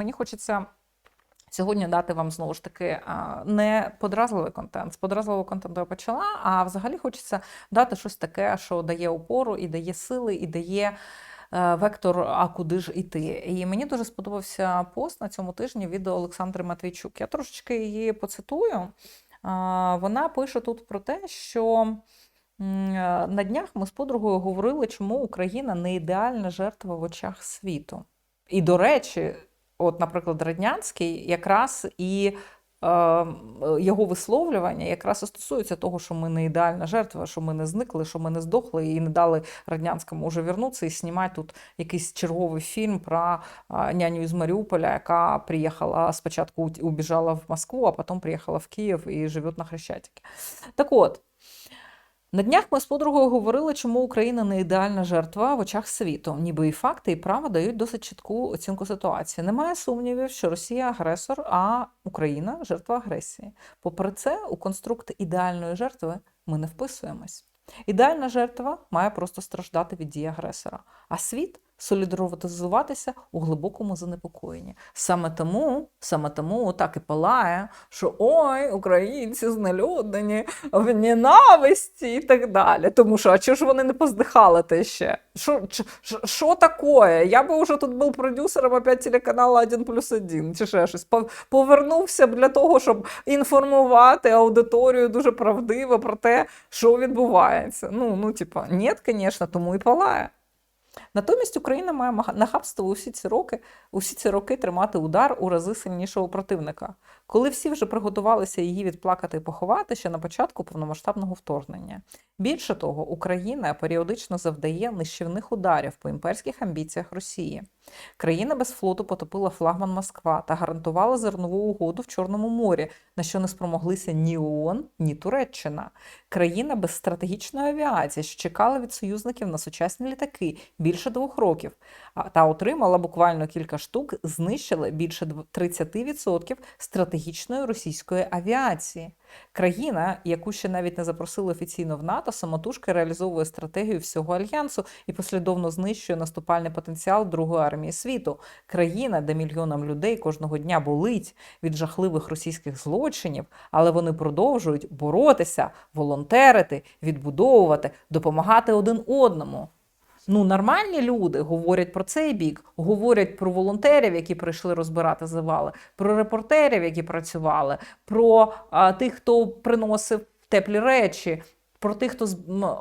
мені хочеться. Сьогодні дати вам знову ж таки не подразливий контент. З подразливого контенту я почала, а взагалі хочеться дати щось таке, що дає опору і дає сили, і дає е, вектор, а куди ж іти. І мені дуже сподобався пост на цьому тижні від Олександри Матвійчук. Я трошечки її поцитую. Вона пише тут про те, що. На днях ми з подругою говорили, чому Україна не ідеальна жертва в очах світу. І, до речі, от, наприклад, Раднянський якраз і е, його висловлювання якраз і стосується того, що ми не ідеальна жертва, що ми не зникли, що ми не здохли і не дали Раднянському вже вернутися і знімати тут якийсь черговий фільм про няню із Маріуполя, яка приїхала спочатку убіжала в Москву, а потім приїхала в Київ і живе на Хрещатике. Так от. На днях ми з подругою говорили, чому Україна не ідеальна жертва в очах світу, ніби і факти, і права дають досить чітку оцінку ситуації. Немає сумнівів, що Росія агресор, а Україна жертва агресії. Попри це, у конструкт ідеальної жертви ми не вписуємось. Ідеальна жертва має просто страждати від дії агресора, а світ солідаризуватися у глибокому занепокоєнні. Саме тому, саме тому так і палає, що ой, українці знелюднені в ненависті і так далі. Тому що, а чого ж вони не поздихали те ще? Що що таке? Я би вже тут був продюсером опять телеканалу 1 плюс 1, чи ще щось. Повернувся б для того, щоб інформувати аудиторію дуже правдиво про те, що відбувається. Ну, ну, типа, ні, звісно, тому і палає. Натомість Україна має нахабство усі ці роки усі ці роки тримати удар у рази сильнішого противника, коли всі вже приготувалися її відплакати і поховати ще на початку повномасштабного вторгнення. Більше того, Україна періодично завдає нищівних ударів по імперських амбіціях Росії. Країна без флоту потопила флагман Москва та гарантувала зернову угоду в Чорному морі, на що не спромоглися ні ООН, ні Туреччина. Країна без стратегічної авіації, що чекала від союзників на сучасні літаки більше двох років, та отримала буквально кілька штук, знищили більше 30% стратегічної російської авіації. Країна, яку ще навіть не запросили офіційно в НАТО, самотужки реалізовує стратегію всього альянсу і послідовно знищує наступальний потенціал Другої армії світу. Країна, де мільйонам людей кожного дня болить від жахливих російських злочинів, але вони продовжують боротися, волонтерити, відбудовувати, допомагати один одному. Ну, нормальні люди говорять про цей бік, говорять про волонтерів, які прийшли розбирати завали, про репортерів, які працювали, про а, тих, хто приносив теплі речі. Про тих, хто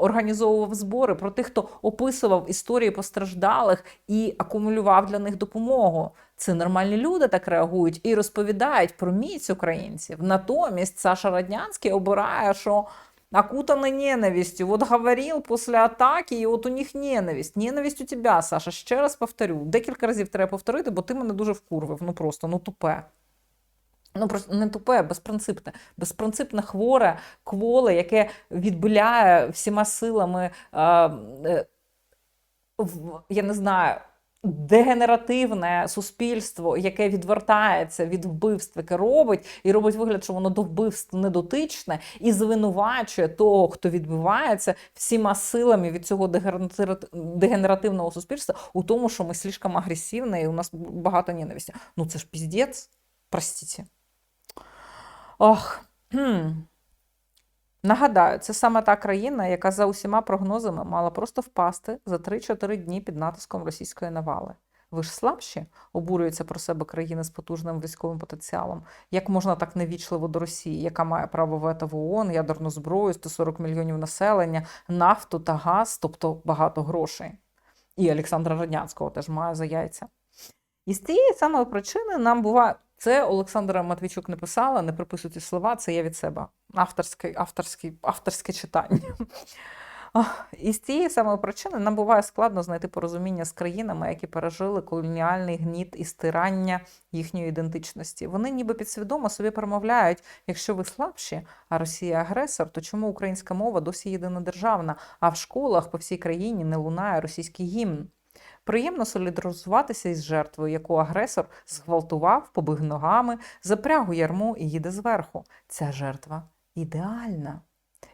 організовував збори, про тих, хто описував історії постраждалих і акумулював для них допомогу. Це нормальні люди так реагують і розповідають про міць українців. Натомість Саша Раднянський обирає, що окутаны ненавистью. Вот говорил после атаки, і от у них ненависть. Ненависть у тебе, Саша. Ще раз повторю. Декілька разів треба повторити, бо ти мене дуже вкурвив. Ну просто, ну тупе. Ну, просто не тупе, безпринципне, безпринципне хворе, кволе, яке відбиляє всіма силами, е, е, в, я не знаю, дегенеративне суспільство, яке відвертається від вбивств, яке робить, і робить вигляд, що воно до вбивств не дотичне, і звинувачує того, хто відбивається всіма силами від цього дегенеративного суспільства у тому, що ми слишком агресивні і у нас багато ненависті. Ну це ж піздець, простите. Ох. Нагадаю, це саме та країна, яка за усіма прогнозами мала просто впасти за 3-4 дні під натиском російської навали. Ви ж слабші обурюються про себе країни з потужним військовим потенціалом. Як можна так невічливо до Росії, яка має право вето в ООН, ядерну зброю, 140 мільйонів населення, нафту та газ, тобто багато грошей. І Олександра Радянського теж має за яйця. І з цієї самої причини нам буває. Це Олександра Матвійчук не писала, не приписуйте слова, це я від себе. Авторське, авторське, авторське читання. І з цієї самої причини нам буває складно знайти порозуміння з країнами, які пережили колоніальний гніт і стирання їхньої ідентичності. Вони ніби підсвідомо собі промовляють: якщо ви слабші, а Росія агресор, то чому українська мова досі єдинодержавна, а в школах по всій країні не лунає російський гімн? Приємно солідаризуватися із жертвою, яку агресор зґвалтував, побив ногами, запряг у ярму і їде зверху. Ця жертва ідеальна.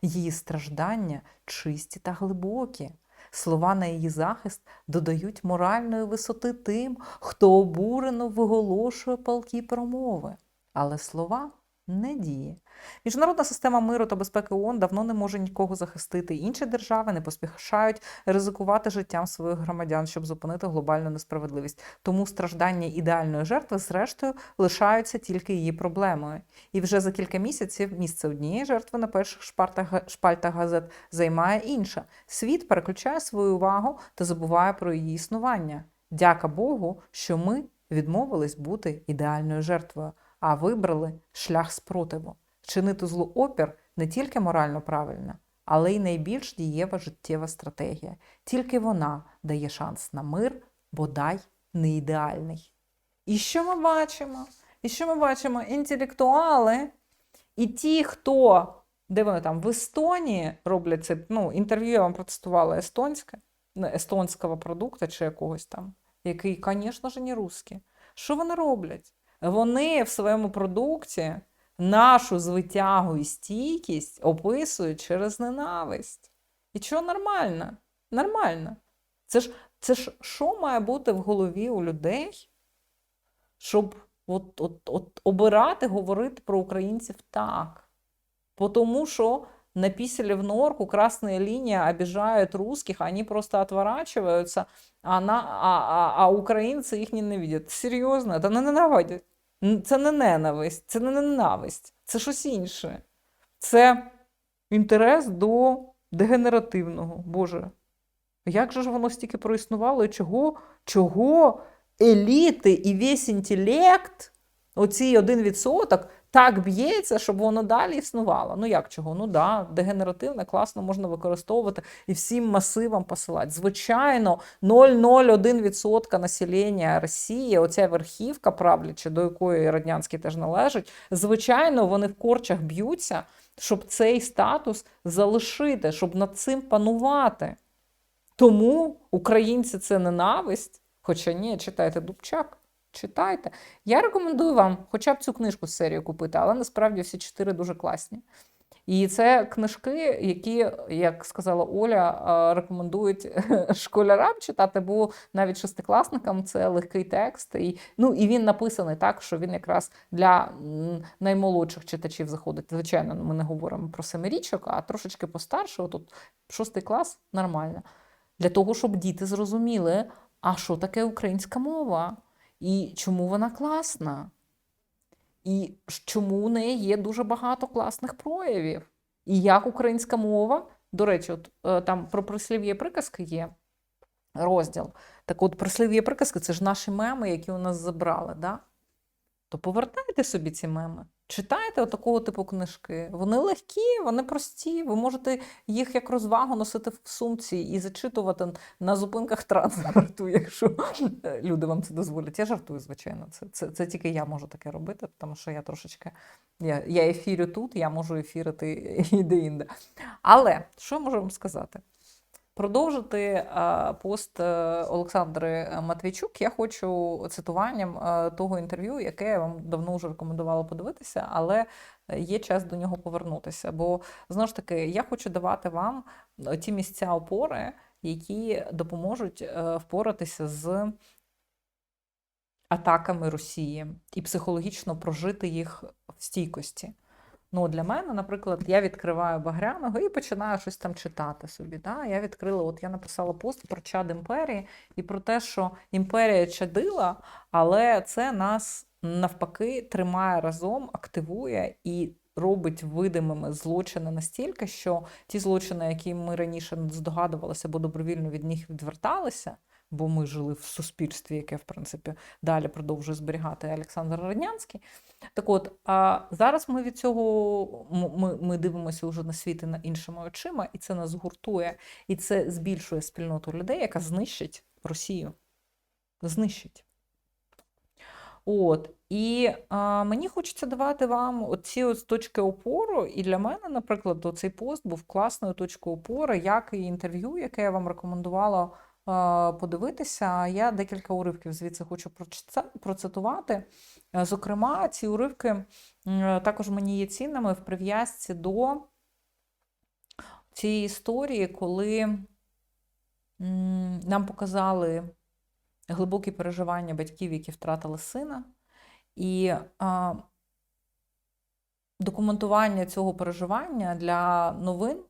Її страждання чисті та глибокі. Слова на її захист додають моральної висоти тим, хто обурено виголошує палкі промови. Але слова не діє. Міжнародна система миру та безпеки ООН давно не може нікого захистити. Інші держави не поспішають ризикувати життям своїх громадян, щоб зупинити глобальну несправедливість. Тому страждання ідеальної жертви, зрештою, лишаються тільки її проблемою. І вже за кілька місяців місце однієї жертви на перших шпартах, шпальтах газет займає інша. Світ переключає свою увагу та забуває про її існування. Дяка Богу, що ми відмовились бути ідеальною жертвою, а вибрали шлях спротиву. Чинити злу опір не тільки морально правильно, але й найбільш дієва життєва стратегія. Тільки вона дає шанс на мир, бодай не ідеальний. І що ми бачимо? І що ми бачимо? Інтелектуали і ті, хто, де вони там в Естонії роблять це, ну, інтерв'ю я вам протестувала естонське, естонського продукту чи якогось там, який, звісно ж, не русський. Що вони роблять? Вони в своєму продукті нашу звитягу і стійкість описують через ненависть. І що нормально? Нормально. Це ж, це ж що має бути в голові у людей, щоб от, от, от, обирати, говорити про українців так? По Тому що написали в норку, красная линия обижают русских, они просто отворачиваются, а, на, а, а, а українці їх ненавидять. Серйозно, це не ненавидять. Це не ненависть, це не ненависть, це щось інше. Це інтерес до дегенеративного. Боже. Як же ж воно стільки проіснувало? І чого, чого еліти і весь інтелект, оцій один відсоток, так б'ється, щоб воно далі існувало. Ну як чого? Ну да, дегенеративне, класно можна використовувати і всім масивам посилати. Звичайно, 0,01% населення Росії, оця верхівка правляча, до якої Раднянський теж належить, звичайно, вони в корчах б'ються, щоб цей статус залишити, щоб над цим панувати. Тому українці це ненависть. Хоча ні, читайте Дубчак. Читайте. Я рекомендую вам хоча б цю книжку з серії купити, але насправді всі чотири дуже класні. І це книжки, які, як сказала Оля, рекомендують школярам читати, бо навіть шестикласникам це легкий текст. І, ну, і він написаний так, що він якраз для наймолодших читачів заходить. Звичайно, ми не говоримо про семирічок, а трошечки постарше. Отут шостий клас нормально. Для того, щоб діти зрозуміли, а що таке українська мова. І чому вона класна? І чому у неї є дуже багато класних проявів? І як українська мова, до речі, от е, там про прислів'я приказки є розділ. Так от прислів'я приказки це ж наші меми, які у нас забрали. Да? То повертайте собі ці меми. Читайте отакого типу книжки. Вони легкі, вони прості. Ви можете їх як розвагу носити в сумці і зачитувати на зупинках транспорту, якщо е, люди вам це дозволять. Я жартую, звичайно. Це це, це тільки я можу таке робити, тому що я трошечки я, я ефірю тут, я можу ефірити і де-інде. Але що можу вам сказати? Продовжити пост е, Олександри Матвійчук я хочу цитуванням е, того інтерв'ю, яке я вам давно вже рекомендувала подивитися, але є час до нього повернутися. Бо знову ж таки, я хочу давати вам ті місця опори, які допоможуть е, впоратися з атаками Росії і психологічно прожити їх в стійкості. Ну, Для мене, наприклад, я відкриваю Багряного і починаю щось там читати собі. Да? Я відкрила, от я написала пост про чад імперії і про те, що імперія чадила, але це нас навпаки тримає разом, активує і робить видимими злочини настільки, що ті злочини, які ми раніше здогадувалися, бо добровільно від них відверталися бо ми жили в суспільстві, яке, в принципі, далі продовжує зберігати Олександр Раднянський. Так от, а зараз ми від цього ми, ми дивимося вже на світ і на іншими очима, і це нас гуртує, і це збільшує спільноту людей, яка знищить Росію. Знищить. От, і а, мені хочеться давати вам оці ось точки опору. І для мене, наприклад, цей пост був класною точкою опори, як і інтерв'ю, яке я вам рекомендувала подивитися. Я декілька уривків звідси хочу процитувати. Е, зокрема, ці уривки також мені є цінними в прив'язці до цієї історії, коли Нам показали глибокі переживання батьків, які втратили сина, і а, документування цього переживання для новин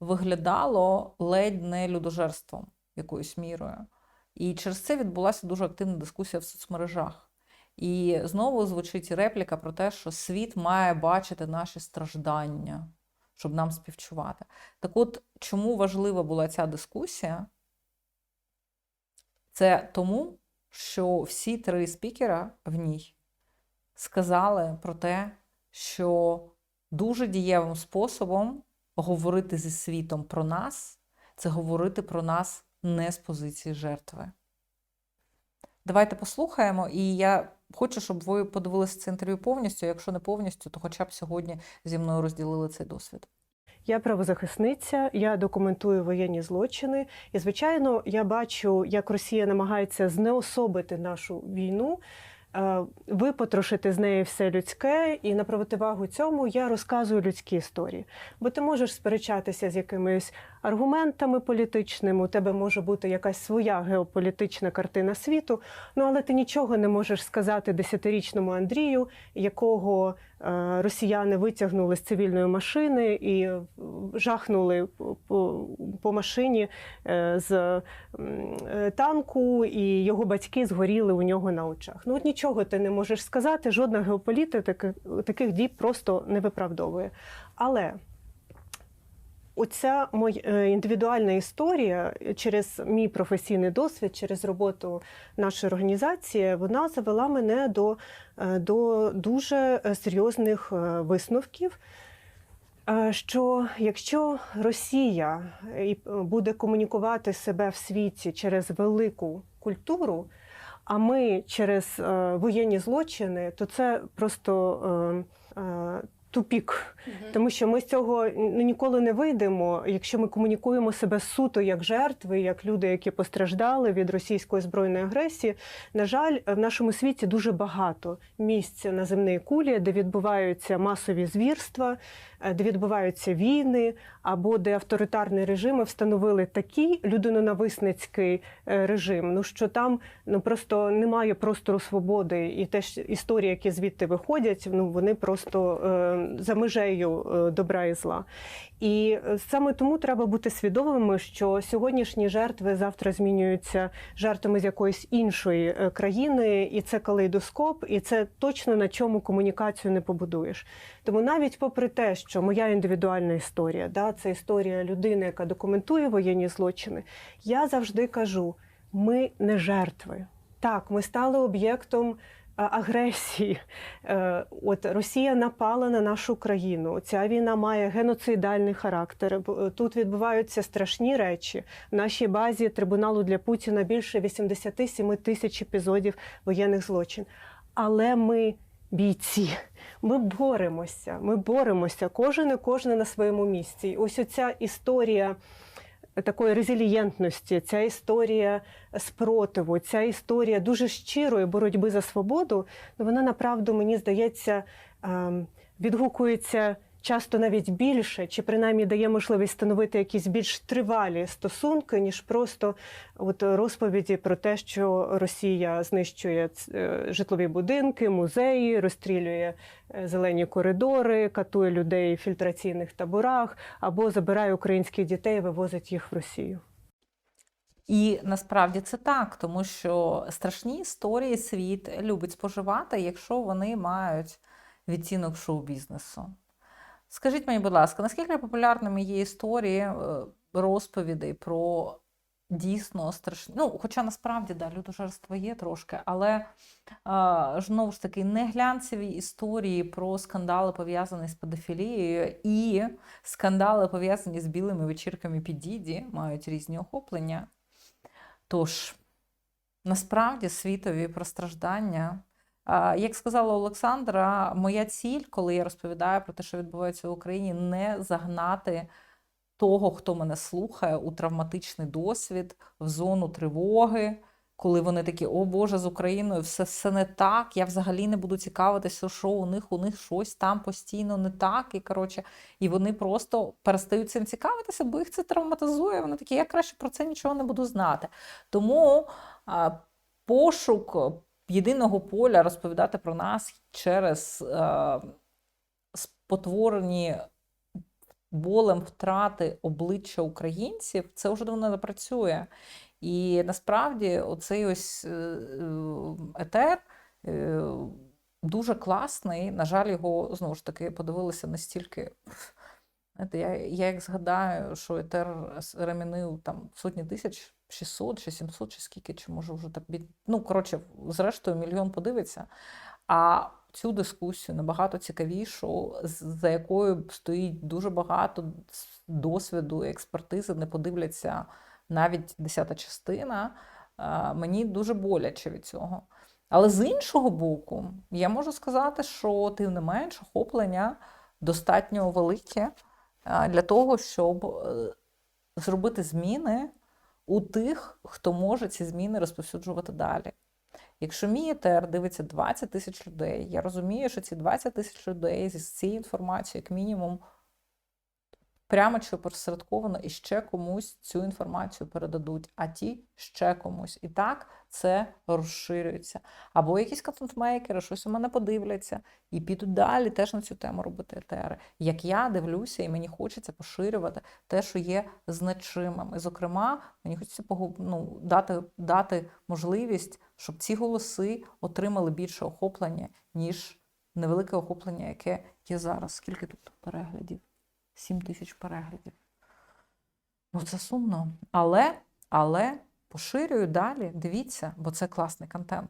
виглядало ледь не людожерством якоюсь мірою. І через це відбулася дуже активна дискусія в соцмережах. І знову звучить репліка про те, що світ має бачити наші страждання, щоб нам співчувати. Так от, чому важлива була ця дискусія? Це тому, що всі три спікера в ній сказали про те, що дуже дієвим способом говорити зі світом про нас це говорити про нас не з позиції жертви. Давайте послухаємо, і я хочу, щоб ви подивилися це інтерв'ю повністю. Якщо не повністю, то хоча б сьогодні зі мною розділили цей досвід. Я правозахисниця, я документую воєнні злочини. І, звичайно, я бачу, як Росія намагається знеособити нашу війну, е, випотрошити з неї все людське, і на противагу цьому я розказую людські історії. Бо ти можеш сперечатися з якимись аргументами політичними, у тебе може бути якась своя геополітична картина світу, ну але ти нічого не можеш сказати десятирічному Андрію, якого е, росіяни витягнули з цивільної машини і е, жахнули по, машині е, з танку, і його батьки згоріли у нього на очах. Ну от нічого ти не можеш сказати, жодна геополітика таких дій просто не виправдовує. Але Оця моя е, індивідуальна історія через мій професійний досвід, через роботу нашої організації, вона завела мене до, е, до дуже е, серйозних е, висновків. е, Що якщо Росія е, буде комунікувати себе в світі через велику культуру, а ми через е, воєнні злочини, то це просто е, угу. тупік. Тому що ми з цього ну, ніколи не вийдемо, якщо ми комунікуємо себе суто як жертви, як люди, які постраждали від російської збройної агресії. На жаль, в нашому світі дуже багато місць на земній кулі, де відбуваються масові звірства, де відбуваються війни, або де авторитарні режими встановили такий людинонависницький е, режим, ну що там ну просто немає простору свободи, і теж історії, які звідти виходять, ну вони просто е, за межею е, добра і зла. І е, саме тому треба бути свідомими, що сьогоднішні жертви завтра змінюються жертвами з якоїсь іншої е, країни, і це калейдоскоп, і це точно на чому комунікацію не побудуєш. Тому навіть попри те, що моя індивідуальна історія, да, це історія людини, яка документує воєнні злочини, я завжди кажу: ми не жертви. Так, ми стали об'єктом агресії. Е, От Росія напала на нашу країну. Ця війна має геноцидальний характер. Тут відбуваються страшні речі. В нашій базі трибуналу для Путіна більше 87 тисяч епізодів воєнних злочин. Але ми бійці. Ми боремося. Ми боремося. Кожен і кожна на своєму місці. І ось оця історія такої резилієнтності, ця історія спротиву, ця історія дуже щирої боротьби за свободу, ну, вона направду, мені здається, ем, відгукується часто навіть більше, чи принаймні дає можливість становити якісь більш тривалі стосунки, ніж просто от розповіді про те, що Росія знищує е, житлові будинки, музеї, розстрілює е, зелені коридори, катує людей в фільтраційних таборах або забирає українських дітей, і вивозить їх в Росію. І насправді це так, тому що страшні історії світ любить споживати, якщо вони мають відтінок шоу-бізнесу. Скажіть мені, будь ласка, наскільки популярними є історії е, розповідей про дійсно страшні, ну, хоча насправді да, людожерство є трошки, але а, знову ж таки не глянцеві історії про скандали, пов'язані з педофілією, і скандали, пов'язані з білими вечірками під діді, мають різні охоплення. Тож, насправді, світові про страждання. Як сказала Олександра, моя ціль, коли я розповідаю про те, що відбувається в Україні, не загнати того, хто мене слухає, у травматичний досвід, в зону тривоги, коли вони такі, о Боже, з Україною все, все не так, я взагалі не буду цікавитися, що у них, у них щось там постійно не так. І, коротше, і вони просто перестають цим цікавитися, бо їх це травматизує. Вони такі, я краще про це нічого не буду знати. Тому пошук єдиного поля розповідати про нас через а, спотворені болем втрати обличчя українців, це вже давно не працює. І насправді оцей ось е, е, етер е, дуже класний. На жаль, його знову ж таки подивилися настільки. Знаєте, я, я як згадаю, що етер ремінив там сотні тисяч, 600 чи 700, чи скільки, чи може вже так бід... Ну, коротше, зрештою, мільйон подивиться. А цю дискусію набагато цікавішу, за якою стоїть дуже багато досвіду і експертизи, не подивляться навіть десята частина. Мені дуже боляче від цього. Але з іншого боку, я можу сказати, що тим не менш охоплення достатньо велике для того, щоб е, зробити зміни у тих, хто може ці зміни розповсюджувати далі. Якщо мій етер дивиться 20 тисяч людей, я розумію, що ці 20 тисяч людей зі цією інформацією, як мінімум, прямо чи опосередковано і ще комусь цю інформацію передадуть, а ті ще комусь. І так це розширюється. Або якісь контентмейкери щось у мене подивляться і підуть далі теж на цю тему робити етери. Як я дивлюся, і мені хочеться поширювати те, що є значимим. І, зокрема, мені хочеться ну, дати, дати можливість, щоб ці голоси отримали більше охоплення, ніж невелике охоплення, яке є зараз. Скільки тут переглядів? 7 тисяч переглядів. Ну, це сумно. Але, але поширюю далі, дивіться, бо це класний контент.